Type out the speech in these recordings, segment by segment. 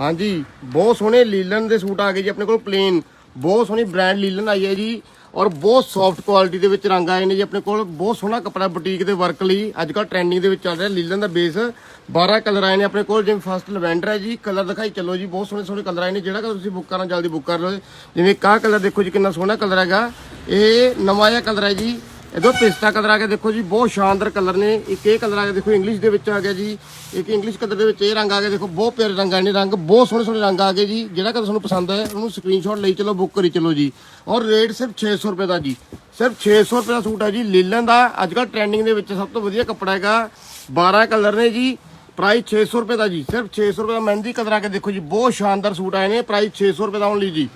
ਹਾਂਜੀ, ਬਹੁਤ ਸੋਹਣੇ ਲੀਲਨ ਦੇ ਸੂਟ ਆ ਗਏ ਜੀ ਆਪਣੇ ਕੋਲ ਪਲੇਨ ਬਹੁਤ ਸੋਹਣੀ ਬ੍ਰਾਂਡ ਲੀਲਨ ਆਈ ਹੈ ਜੀ ਔਰ ਬਹੁਤ ਸੌਫਟ ਕੁਆਲਿਟੀ ਦੇ ਵਿੱਚ ਰੰਗ ਆਏ ਨੇ ਜੀ ਆਪਣੇ ਕੋਲ। ਬਹੁਤ ਸੋਹਣਾ ਕੱਪੜਾ ਬੁਟੀਕ ਦੇ ਵਰਕ ਲਈ। ਅੱਜ ਕੱਲ ਟ੍ਰੈਂਡਿੰਗ ਦੇ ਵਿੱਚ ਚੱਲ ਰਿਹਾ ਲੀਲਨ ਦਾ ਬੇਸ 12 ਕਲਰ ਆਏ ਨੇ ਆਪਣੇ ਕੋਲ। ਜਿਵੇਂ ਫਸਟ ਲਵੈਂਡਰ ਹੈ ਜੀ ਕਲਰ ਦਿਖਾਈ ਚੱਲੋ ਜੀ। ਬਹੁਤ ਸੋਹਣੇ ਸੋਹਣੇ ਕਲਰ ਆਏ ਨੇ। ਜਿਹੜਾ ਕਲਰ ਤੁਸੀਂ ਬੁੱਕ ਕਰਨਾ, ਜਲਦੀ ਬੁੱਕ ਕਰ ਲਓ ਜਿਵੇਂ ਕਾਹ ਕਲਰ ਦੇਖੋ ਜੀ, ਕਿੰਨਾ ਸੋਹਣਾ ਕਲਰ ਹੈਗਾ। ਇਹ ਨਵਾਂ ਜਿਹਾ ਕਲਰ ਹੈ ਜੀ। ਇਹਦੋਂ ਪਿਸਤਾ ਕਲਰ ਆ ਗਿਆ, ਦੇਖੋ ਜੀ, ਬਹੁਤ ਸ਼ਾਨਦਾਰ ਕਲਰ ਨੇ। ਇੱਕ ਇਹ ਕਲਰ ਆ ਗਿਆ, ਦੇਖੋ, ਇੰਗਲਿਸ਼ ਦੇ ਵਿੱਚ ਆ ਗਿਆ ਜੀ। ਇੱਕ ਇੰਗਲਿਸ਼ ਕਲਰ ਦੇ ਵਿੱਚ ਇਹ ਰੰਗ ਆ ਗਿਆ, ਦੇਖੋ, ਬਹੁਤ ਪਿਆਰੇ ਰੰਗ ਆਏ ਨੇ ਰੰਗ ਬਹੁਤ ਸੋਹਣੇ ਸੋਹਣੇ ਰੰਗ ਆ ਗਏ ਜੀ। ਜਿਹੜਾ ਕਲਰ ਤੁਹਾਨੂੰ ਪਸੰਦ ਹੈ ਉਹਨੂੰ ਸਕਰੀਨਸ਼ਾਟ ਲਈ ਚਲੋ ਬੁੱਕ ਕਰੀ ਚਲੋ ਜੀ। ਔਰ ਰੇਟ ਸਿਰਫ 600 ਰੁਪਏ ਦਾ ਜੀ। ਸਿਰਫ 600 ਰੁਪਏ ਦਾ ਸੂਟ ਹੈ ਜੀ, ਲੀਲਨ ਦਾ। ਅੱਜ ਕੱਲ ਟ੍ਰੈਂਡਿੰਗ ਦੇ ਵਿੱਚ ਸਭ ਤੋਂ ਵਧੀਆ ਕੱਪੜਾ ਹੈਗਾ 12 ਕਲਰ ਨੇ ਜੀ। ਪ੍ਰਾਈਸ 600 ਰੁਪਏ ਦਾ ਜੀ। ਸਿਰਫ 600 ਰੁਪਏ ਦਾ ਮਹਿੰਦੀ ਕਲਰ ਆ ਕੇ ਦੇਖੋ ਜੀ, ਬਹੁਤ ਸ਼ਾਨਦਾਰ ਸੂਟ ਆਏ ਨੇ ਪ੍ਰਾਈਸ 600 ਰੁਪਏ ਦਾ ਓਨਲੀ ਜੀ।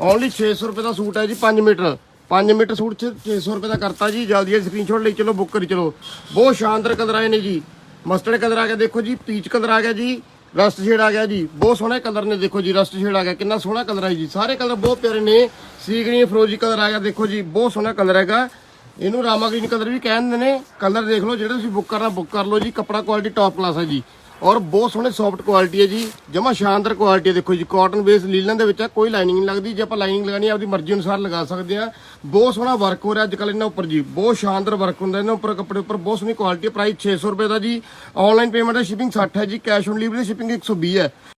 ਓਨਲੀ 600 ਰੁਪਏ ਦਾ ਸੂਟ ਹੈ ਜੀ 5 ਮੀਟਰ। 5 ਮੀਟਰ ਸੂਟ 'ਚ 600 ਰੁਪਏ ਦਾ ਕਰਤਾ ਜੀ, ਜਲਦੀ ਸਕਰੀਨਸ਼ਾਟ ਲਈ, ਚਲੋ ਬੁੱਕ ਕਰੀ, ਚਲੋ। ਬਹੁਤ ਸ਼ਾਨਦਾਰ ਕਲਰ ਆਏ ਨੇ ਜੀ। ਮਸਟਰਡ ਕਲਰ ਆ ਗਿਆ, ਦੇਖੋ ਜੀ ਪੀਚ ਕਲਰ ਆ ਗਿਆ ਜੀ ਰਸਟ ਸ਼ੇਡ ਆ ਗਿਆ ਜੀ। ਬਹੁਤ ਸੋਹਣੇ ਕਲਰ ਨੇ, ਦੇਖੋ ਜੀ ਰਸਟ ਸ਼ੇਡ ਆ ਗਿਆ, ਕਿੰਨਾ ਸੋਹਣਾ ਕਲਰ ਹੈ ਜੀ। ਸਾਰੇ ਕਲਰ ਬਹੁਤ ਪਿਆਰੇ ਨੇ ਸੀ ਗ੍ਰੀਨ ਫਰੋਜੀ ਕਲਰ ਆ ਗਿਆ, ਦੇਖੋ ਜੀ, ਬਹੁਤ ਸੋਹਣਾ ਕਲਰ ਹੈਗਾ। ਇਹਨੂੰ ਰਾਮਾ ਗ੍ਰੀਨ ਕਲਰ ਵੀ ਕਹਿੰਦੇ ਨੇ। ਕਲਰ ਦੇਖ ਲਓ, ਜਿਹੜਾ ਤੁਸੀਂ ਬੁੱਕ ਕਰਨਾ ਬੁੱਕ ਕਰ ਲਓ ਜੀ, ਕੱਪੜਾ ਕੁਆਲਿਟੀ ਟੌਪ ਕਲਾਸ ਹੈ ਜੀ। ਔਰ ਬਹੁਤ ਸੋਹਣੇ ਸੌਫਟ ਕੁਆਲਿਟੀ ਹੈ ਜੀ। ਜਮਾ ਸ਼ਾਨਦਾਰ ਕੁਆਲਿਟੀ ਹੈ। ਦੇਖੋ ਜੀ ਕਾਟਨ ਬੇਸ ਲੀਲਨ ਦੇ ਵਿੱਚ ਹੈ, ਕੋਈ ਲਾਈਨਿੰਗ ਨਹੀਂ ਲੱਗਦੀ। ਜੇ ਆਪਾਂ ਲਾਈਨਿੰਗ ਲਗਾਣੀ ਆਪਦੀ ਮਰਜ਼ੀ ਅਨੁਸਾਰ ਲਗਾ ਸਕਦੇ ਆ ਬਹੁਤ ਸੋਹਣਾ ਵਰਕ ਹੋ ਰਿਹਾ ਅੱਜ ਕੱਲ ਇਹਨਾਂ ਉੱਪਰ ਜੀ। ਬਹੁਤ ਸ਼ਾਨਦਾਰ ਵਰਕ ਹੁੰਦਾ ਇਹਨਾਂ ਉੱਪਰ, ਕੱਪੜੇ ਉੱਪਰ। ਬਹੁਤ ਸੋਹਣੀ ਕੁਆਲਿਟੀ ਹੈ। ਪ੍ਰਾਈਸ 600 ਰੁਪਏ ਦਾ ਜੀ। ਆਨਲਾਈਨ ਪੇਮੈਂਟ ਦਾ ਸ਼ਿਪਿੰਗ 60 ਹੈ ਜੀ। ਕੈਸ਼ ਔਨ ਡਿਲੀਵਰੀ ਦੀ ਸ਼ਿਪਿੰਗ 120 ਹੈ।